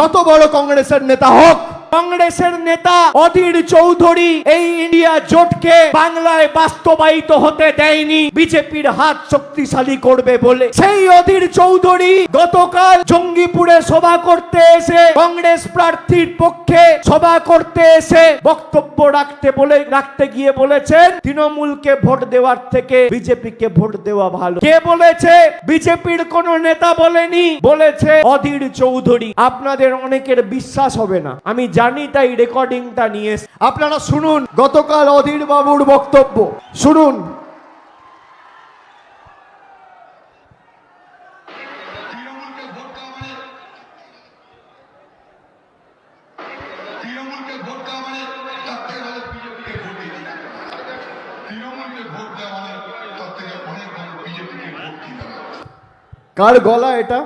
যত বড় কংগ্রেসের নেতা হোক কংগ্রেসের নেতা অধীর চৌধুরী এই ইন্ডিয়া জোটকে বাংলায় বাস্তবায়িত হতে দেয়নি। বিজেপির হাত শক্তিশালী করবে বলে। সেই অধীর চৌধুরী গতকাল জঙ্গিপুরে সভা করতে এসে কংগ্রেস প্রার্থীর পক্ষে সভা করতে এসে বক্তব্য রাখতে বলে, রাখতে গিয়ে বলেছেন, তৃণমূলকে ভোট দেওয়ার থেকে বিজেপিকে ভোট দেওয়া ভালো। কে বলেছে? বিজেপির কোন নেতা বলেনি। বলেছে অধীর চৌধুরী। আপনাদের অনেকের বিশ্বাস হবে না। আমি জানি তাই রেকর্ডিংটা নিয়ে আপনারা শুনুন গতকাল অধীর বাবুর বক্তব্য। শুনুন। কার গলা দেওয়া মানে তৃণমূলকে ভোট দেওয়া মানে তার থেকে ভালো বিজেপিকে ভোট দিয়ে দিন তৃণমূলকে ভোট দেওয়া মানে তার থেকে অনেক ভালো বিজেপিকে ভোট দিতে হবে কার গলা এটা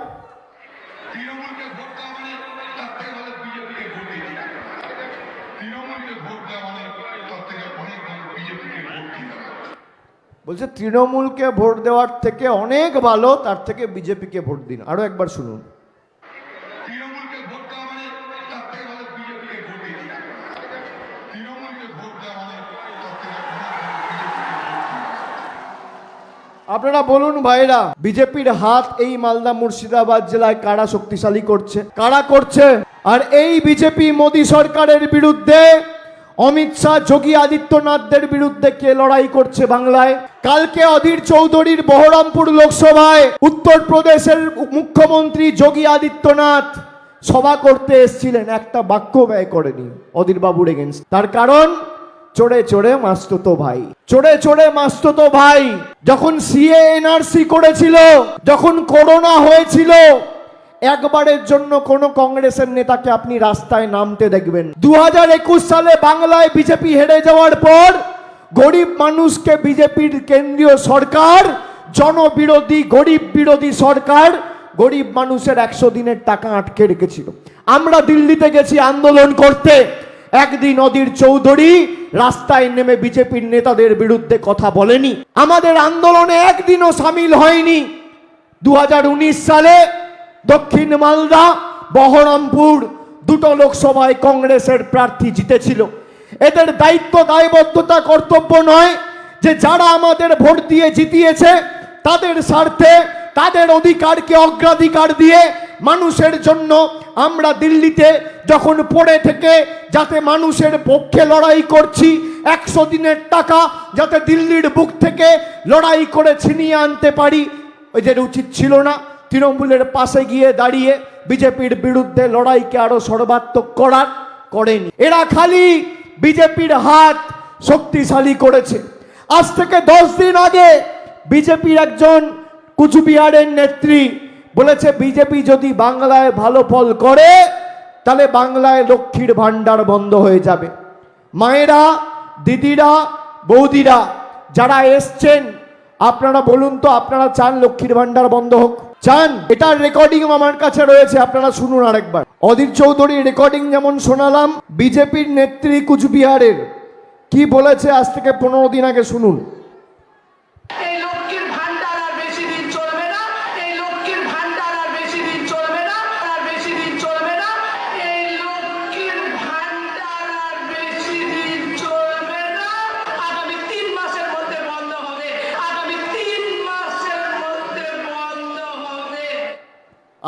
তৃণমূলকে ভোট দেওয়া মানে তার থেকে ভালো বিজেপিকে ভোট দিয়ে দিন তৃণমূলকে ভোট দেওয়া মানে তার থেকে অনেক ভালো বিজেপিকে ভোট দিতে হবে বলছে তৃণমূলকে ভোট দেওয়ার থেকে অনেক ভালো তার থেকে বিজেপিকে ভোট দিন। আরও একবার শুনুন। মানে মানে আপনারা বলুন ভাইরা বিজেপির হাত এই মালদা মুর্শিদাবাদ জেলায় কারা শক্তিশালী করছে কারা করছে? আর এই বিজেপি মোদী সরকারের বিরুদ্ধে অমিত শাহ, যোগী আদিত্যনাথদের বিরুদ্ধে কে লড়াই করছে বাংলায়? কালকে অধীর চৌধুরীর বহরমপুর লোকসভায় উত্তরপ্রদেশের মুখ্যমন্ত্রী যোগী আদিত্যনাথ সভা করতে এসেছিলেন। একটা বাক্য ব্যয় করেনি অধীর বাবুর এগেনস্ট তার কারণ চড়ে চড়ে মাস্ততো ভাই। চড়ে চড়ে মাস্ততো ভাই, যখন সিএ এনআরসি করেছিল, যখন করোনা হয়েছিল একবারের জন্য কোন কংগ্রেসের নেতাকে আপনি রাস্তায় নামতে দেখবেন। দুহাজার একুশ সালে বাংলায় বিজেপি হেরে যাওয়ার পর গরিব মানুষকে বিজেপির কেন্দ্রীয় সরকার, জনবিরোধী, গরিব বিরোধী সরকার, গরিব মানুষের একশো দিনের টাকা আটকে রেখেছিল। আমরা দিল্লিতে গেছি আন্দোলন করতে। একদিন অধীর চৌধুরী রাস্তায় নেমে বিজেপির নেতাদের বিরুদ্ধে কথা বলেনি। আমাদের আন্দোলনে একদিনও সামিল হয়নি। দু হাজার উনিশ সালে দক্ষিণ মালদা, বহরমপুর, দুটো লোকসভায় কংগ্রেসের প্রার্থী জিতেছিল। এদের দায়িত্ব দায়বদ্ধতা কর্তব্য নয় যে যারা আমাদের ভোট দিয়ে জিতিয়েছে, তাদের স্বার্থে, তাদের অধিকারকে অগ্রাধিকার দিয়ে মানুষের জন্য আমরা দিল্লিতে যখন পড়ে থেকে যাতে মানুষের পক্ষে লড়াই করছি, একশো দিনের টাকা যাতে দিল্লির বুক থেকে লড়াই করে ছিনিয়ে আনতে পারি, এদের উচিত ছিল না। তৃণমূলের পাশে গিয়ে দাঁড়িয়ে বিজেপির বিরুদ্ধে লড়াইকে আরও সর্বাত্মক করার করেনি। এরা খালি বিজেপির হাত শক্তিশালী করেছে। আজ থেকে দশ দিন আগে বিজেপির একজন কুচবিহারের নেত্রী বলেছে, বিজেপি যদি বাংলায় ভালো ফল করে, তাহলে বাংলায় লক্ষ্মীর ভাণ্ডার বন্ধ হয়ে যাবে। মায়েরা, দিদিরা, বৌদিরা, যারা এসছেন, আপনারা বলুন তো, আপনারা চান লক্ষ্মীর ভান্ডার বন্ধ হোক? চান এটার রেকর্ডিং আমার কাছে রয়েছে, আপনারা শুনুন আরেকবার। অধীর চৌধুরীর রেকর্ডিং যেমন শোনালাম, বিজেপির নেত্রী কুচবিহারের। কি বলেছে, আজ থেকে পনেরো দিন আগে শুনুন।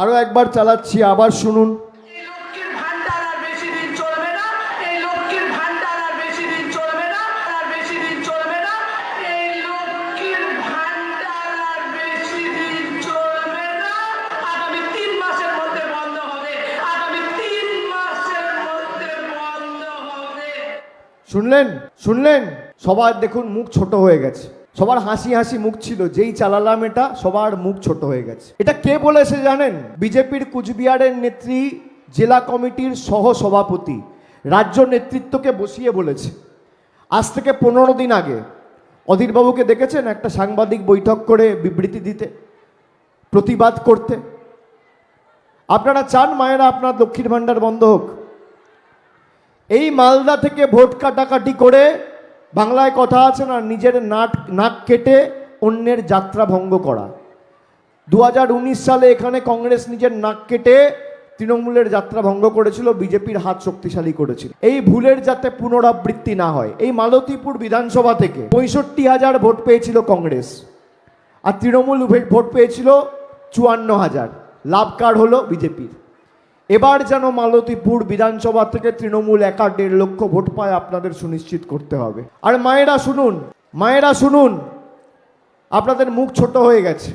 তিন একবার চালাচ্ছি আবার শুনুন। শুনলেন? শুনলেন? সবার দেখুন মুখ ছোট হয়ে গেছে। সবার হাসি হাসি মুখ ছিল, যেই চালালাম এটা, সবার মুখ ছোট হয়ে গেছে। এটা কে বলেছে জানেন? বিজেপির কুচবিহারের নেত্রী, জেলা কমিটির সহ সভাপতি রাজ্য নেতৃত্বকে বসিয়ে বলেছে। আজ থেকে পনেরো দিন আগে, অধীরবাবুকে দেখেছেন একটা সাংবাদিক বৈঠক করে বিবৃতি দিতে, প্রতিবাদ করতে? আপনারা চান মায়েরা আপনার দক্ষিণ ভাণ্ডার বন্ধ হোক। এই মালদা থেকে ভোট কাটাকাটি করে বাংলায় কথা আছে না, নিজের নাট নাক কেটে অন্যের যাত্রা ভঙ্গ করা। দুহাজার উনিশ সালে এখানে কংগ্রেস নিজের নাক কেটে তৃণমূলের যাত্রা ভঙ্গ করেছিল, বিজেপির হাত শক্তিশালী করেছিল। এই ভুলের যাতে পুনরাবৃত্তি না হয়, এই মালতীপুর বিধানসভা থেকে পঁয়ষট্টি হাজার ভোট পেয়েছিল কংগ্রেস। আর তৃণমূল ভোট পেয়েছিল চুয়ান্ন হাজার। লাভ কার হলো বিজেপির। এবার যেন মালতীপুর বিধানসভা থেকে তৃণমূল একা দেড় লক্ষ ভোট পায় আপনাদের সুনিশ্চিত করতে হবে। আর মায়েরা শুনুন মায়েরা শুনুন। আপনাদের মুখ ছোট হয়ে গেছে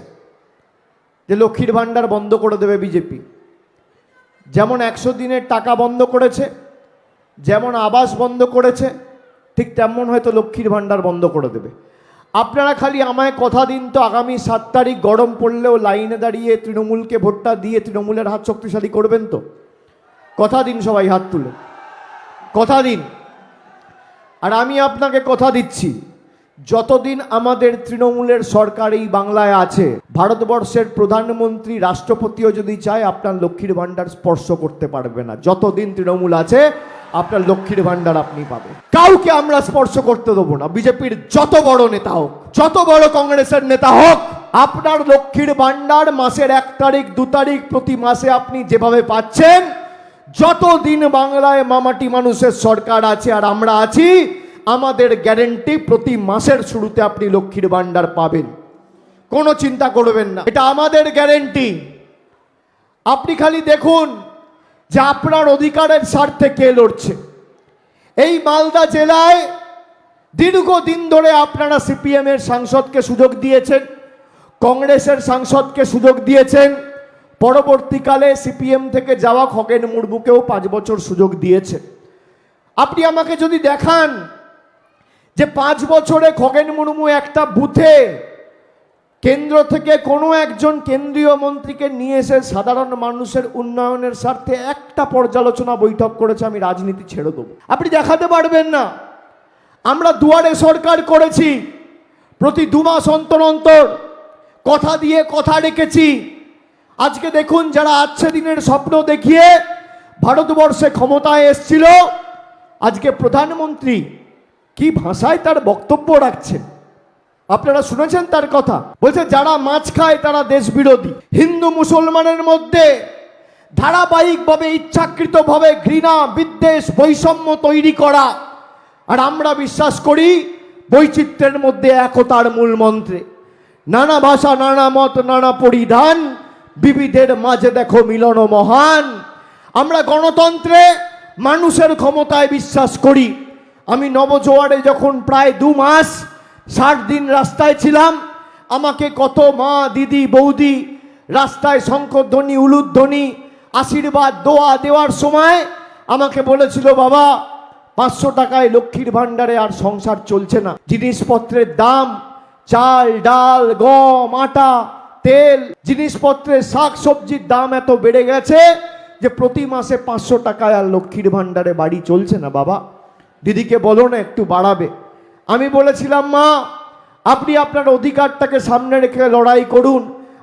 যে লক্ষ্মীর ভাণ্ডার বন্ধ করে দেবে বিজেপি। যেমন একশো দিনের টাকা বন্ধ করেছে, যেমন আবাস বন্ধ করেছে, ঠিক তেমন হয়তো লক্ষ্মীর ভাণ্ডার বন্ধ করে দেবে। আপনারা খালি আমায় কথা দিন তো আগামী সাত তারিখ গরম পড়লেও লাইনে দাঁড়িয়ে তৃণমূলকে ভোটটা দিয়ে তৃণমূলের হাত শক্তিশালী করবেন তো? কথা দিন সবাই হাত তুলে। কথা দিন। আর আমি আপনাকে কথা দিচ্ছি, যতদিন আমাদের তৃণমূলের সরকার এই বাংলায় আছে, ভারতবর্ষের প্রধানমন্ত্রী, রাষ্ট্রপতিও যদি চায়, আপনার লক্ষ্মীর ভাণ্ডার স্পর্শ করতে পারবে না। যতদিন তৃণমূল আছে আপনার লক্ষ্মীর ভাণ্ডার আপনি পাবেন। কাউকে আমরা স্পর্শ করতে দেবো না। বিজেপির যত বড় নেতা হোক, যত বড় কংগ্রেসের নেতা হোক, আপনার লক্ষ্মীর ভাণ্ডার মাসের এক তারিখ, দু তারিখ প্রতি মাসে আপনি যেভাবে পাচ্ছেন, যতদিন বাংলায় মামাটি মানুষের সরকার আছে আর আমরা আছি, আমাদের গ্যারেন্টি প্রতি মাসের শুরুতে আপনি লক্ষ্মীর ভাণ্ডার পাবেন। কোনো চিন্তা করবেন না। এটা আমাদের গ্যারেন্টি। আপনি খালি দেখুন যে আপনার অধিকারের স্বার্থে কে লড়ছে। এই মালদা জেলায় দীর্ঘদিন ধরে আপনারা সিপিএমের সাংসদকে সুযোগ দিয়েছেন, কংগ্রেসের সাংসদকে সুযোগ দিয়েছেন, পরবর্তীকালে সিপিএম থেকে যাওয়া খগেন মুর্মুকেও পাঁচ বছর সুযোগ দিয়েছে আপনি আমাকে যদি দেখান যে পাঁচ বছরে খগেন মুর্মু একটা বুথে কেন্দ্র থেকে কোনো একজন কেন্দ্রীয় মন্ত্রীকে নিয়ে এসে সাধারণ মানুষের উন্নয়নের স্বার্থে একটা পর্যালোচনা বৈঠক করেছে, আমি রাজনীতি ছেড়ে দেবো। আপনি দেখাতে পারবেন না। আমরা দুয়ারে সরকার করেছি, প্রতি দু মাস অন্তর অন্তর কথা দিয়ে কথা রেখেছি। আজকে দেখুন যারা আছে দিনের স্বপ্ন দেখিয়ে ভারতবর্ষে ক্ষমতায় এসছিল, আজকে প্রধানমন্ত্রী কি ভাষায় তার বক্তব্য রাখছেন? আপনারা শুনেছেন তার কথা। বলছে, যারা মাছ খায় তারা দেশ বিরোধী হিন্দু মুসলমানের মধ্যে ধারাবাহিকভাবে ইচ্ছাকৃতভাবে ঘৃণা, বিদ্বেষ, বৈষম্য তৈরি করা। আর আমরা বিশ্বাস করি, বৈচিত্র্যের মধ্যে একতার মূল মন্ত্রে। নানা ভাষা, নানা মত, নানা পরিধান, বিবিধের মাঝে দেখো মিলন মহান। আমরা গণতন্ত্রে মানুষের ক্ষমতায় বিশ্বাস করি। আমি নবজোয়ারে যখন প্রায় দু মাস ষাট দিন রাস্তায় ছিলাম। আমাকে কত মা, দিদি, বৌদি, রাস্তায় শঙ্করধ্বনি উলুধ্বনি আশীর্বাদ, দোয়া দেওয়ার সময় আমাকে বলেছিল, বাবা, পাঁচশো টাকায় লক্ষ্মীর ভাণ্ডারে আর সংসার চলছে না। জিনিসপত্রের দাম, চাল, ডাল, গম, আটা, তেল, জিনিসপত্রের শাক সবজির দাম এত বেড়ে গেছে যে প্রতি মাসে পাঁচশো টাকায় আর লক্ষ্মীর ভাণ্ডারে বাড়ি চলছে না, বাবা। দিদিকে বলো না, একটু বাড়াবে। আমি বলেছিলাম, মা, আপনি আপনার অধিকারটাকে সামনে রেখে লড়াই করুন।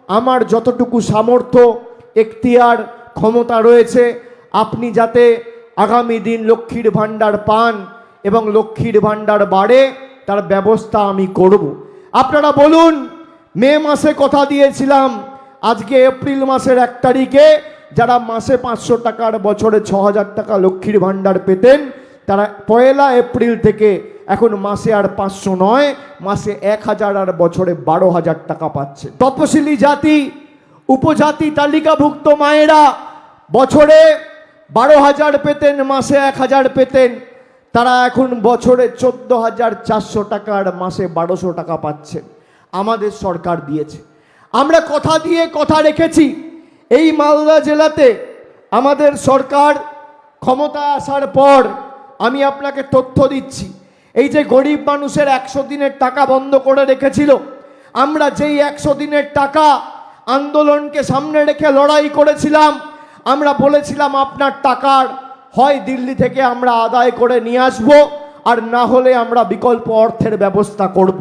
আমার যতটুকু সামর্থ্য, এখতিয়ার, ক্ষমতা রয়েছে, আপনি যাতে আগামী দিন লক্ষ্মীর ভাণ্ডার পান এবং লক্ষ্মীর ভাণ্ডার বাড়ে, তার ব্যবস্থা আমি করব। আপনারা বলুন, মে মাসে কথা দিয়েছিলাম, আজকে এপ্রিল মাসের এক তারিখে যারা মাসে পাঁচশো টাকার বছরে ছ হাজার টাকা লক্ষ্মীর ভাণ্ডার পেতেন তারা পয়লা এপ্রিল থেকে এখন মাসে আর পাঁচশো নয়, মাসে এক হাজার আর বছরে বারো হাজার টাকা পাচ্ছে। তপশিলি জাতি, উপজাতি তালিকাভুক্ত মায়েরা বছরে বারো হাজার পেতেন, মাসে এক হাজার পেতেন। তারা এখন বছরে চোদ্দ হাজার চারশো টাকা আর মাসে বারোশো টাকা পাচ্ছেন আমাদের সরকার দিয়েছে। আমরা কথা দিয়ে কথা রেখেছি, এই মালদা জেলাতে আমাদের সরকার ক্ষমতা আসার পর আমি আপনাকে তথ্য দিচ্ছি এই যে গরিব মানুষের একশো দিনের টাকা বন্ধ করে রেখেছিল, আমরা যেই একশো দিনের টাকা আন্দোলনকে সামনে রেখে লড়াই করেছিলাম, আমরা বলেছিলাম আপনার টাকার হয় দিল্লি থেকে আমরা আদায় করে নিয়ে আসব, আর না হলে আমরা বিকল্প অর্থের ব্যবস্থা করব।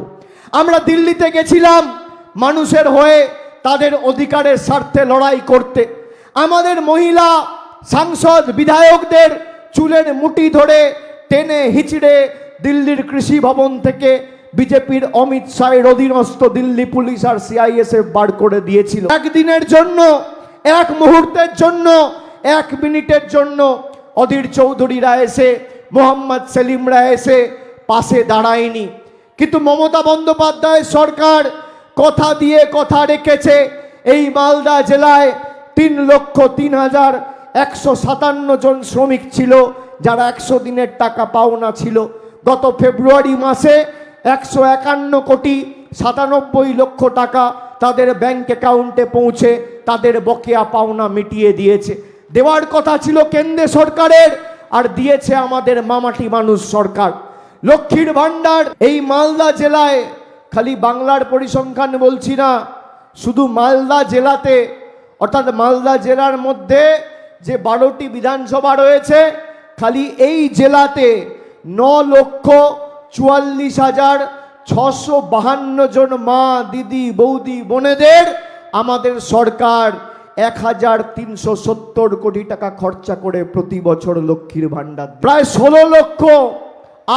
আমরা দিল্লিতে গেছিলাম মানুষের হয়ে তাদের অধিকারের স্বার্থে লড়াই করতে আমাদের মহিলা, সাংসদ, বিধায়কদের চুলের মুঠি ধরে টেনে হিচড়ে দিল্লির কৃষি ভবন থেকে বিজেপির অমিত শাহের অধীনস্থ দিল্লি পুলিশ আর সিআইএসএফ বার করে দিয়েছিল। একদিনের জন্য, এক মুহূর্তের জন্য, এক মিনিটের জন্য অধীর চৌধুরীরা এসে, মোহাম্মদ সেলিমরা এসে পাশে দাঁড়ায়নি। কিন্তু মমতা বন্দ্যোপাধ্যায় সরকার কথা দিয়ে কথা রেখেছে, এই মালদা জেলায় তিন লক্ষ তিন হাজার একশো সাতান্ন জন শ্রমিক ছিল, যারা একশো দিনের টাকা পাওনা ছিল। গত ফেব্রুয়ারি মাসে একশো একান্ন কোটি সাতানব্বই লক্ষ টাকা তাদের ব্যাংক অ্যাকাউন্টে পৌঁছে তাদের বকেয়া পাওনা মিটিয়ে দিয়েছে। দেওয়ার কথা ছিল কেন্দ্র সরকারের, আর দিয়েছে আমাদের মামাটি মানুষ সরকার। লক্ষ্মীর ভাণ্ডার এই মালদা জেলায়, খালি বাংলার পরিসংখ্যান বলছি না, শুধু মালদা জেলাতে, অর্থাৎ মালদা জেলার মধ্যে যে বারোটি বিধানসভা রয়েছে, খালি এই জেলাতে ন লক্ষ চুয়াল্লিশ হাজার ছশো বাহান্ন জন মা, দিদি, বৌদি, বোনেদের আমাদের সরকার এক হাজার তিনশো সত্তর কোটি টাকা খরচা করে প্রতি বছর লক্ষ্মীর ভাণ্ডার প্রায় ষোলো লক্ষ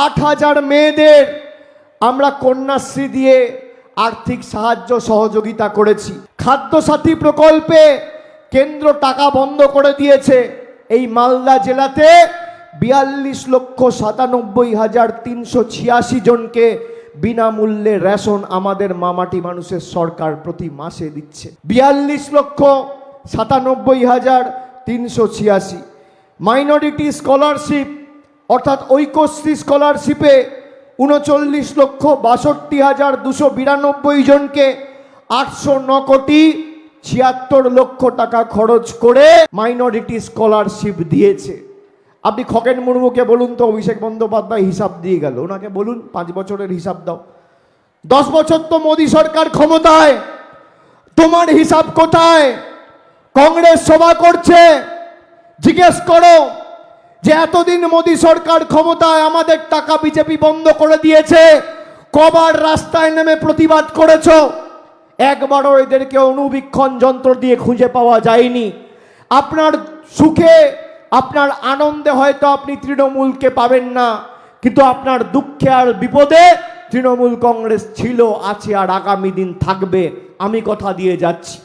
আট হাজার মেয়েদের আমরা কন্যাশ্রী দিয়ে আর্থিক সাহায্য সহযোগিতা করেছি। খাদ্যসাথী প্রকল্পে কেন্দ্র টাকা বন্ধ করে দিয়েছে। এই মালদা জেলাতে বিয়াল্লিশ লক্ষ সাতানব্বই হাজার তিনশো ছিয়াশি জনকে বিনামূল্যে রেশন আমাদের মামাটি মানুষের সরকার প্রতি মাসে দিচ্ছে। বিয়াল্লিশ লক্ষ সাতানব্বই হাজার তিনশো ছিয়াশি। মাইনরিটি স্কলারশিপ, অর্থাৎ ঐক্যশ্রী স্কলারশিপে উনচল্লিশ লক্ষ বাষট্টি হাজার দুশো বিরানব্বই জনকে আটশো ন কোটি ছিয়াত্তর লক্ষ টাকা খরচ করে মাইনরিটি স্কলারশিপ দিয়েছে। আপনি খগেন মুর্মুকে বলুন তো, অভিষেক বন্দ্যোপাধ্যায় হিসাব দিয়ে গেল। ওনাকে বলুন, পাঁচ বছরের হিসাব দাও। দশ বছর তো মোদী সরকার ক্ষমতায়। তোমার হিসাব কোথায়? কংগ্রেস সভা করছে। জিজ্ঞেস করো যে এতদিন মোদী সরকার ক্ষমতায় আমাদের টাকা বিজেপি বন্ধ করে দিয়েছে। কবার রাস্তায় নেমে প্রতিবাদ করেছ? একবারও এদেরকে অনুবীক্ষণ যন্ত্র দিয়ে খুঁজে পাওয়া যায়নি। আপনার সুখে, আপনার আনন্দে হয়তো আপনি তৃণমূলকে পাবেন না, কিন্তু আপনার দুঃখে আর বিপদে তৃণমূল কংগ্রেস ছিল, আছে আর আগামী দিন থাকবে। আমি কথা দিয়ে যাচ্ছি।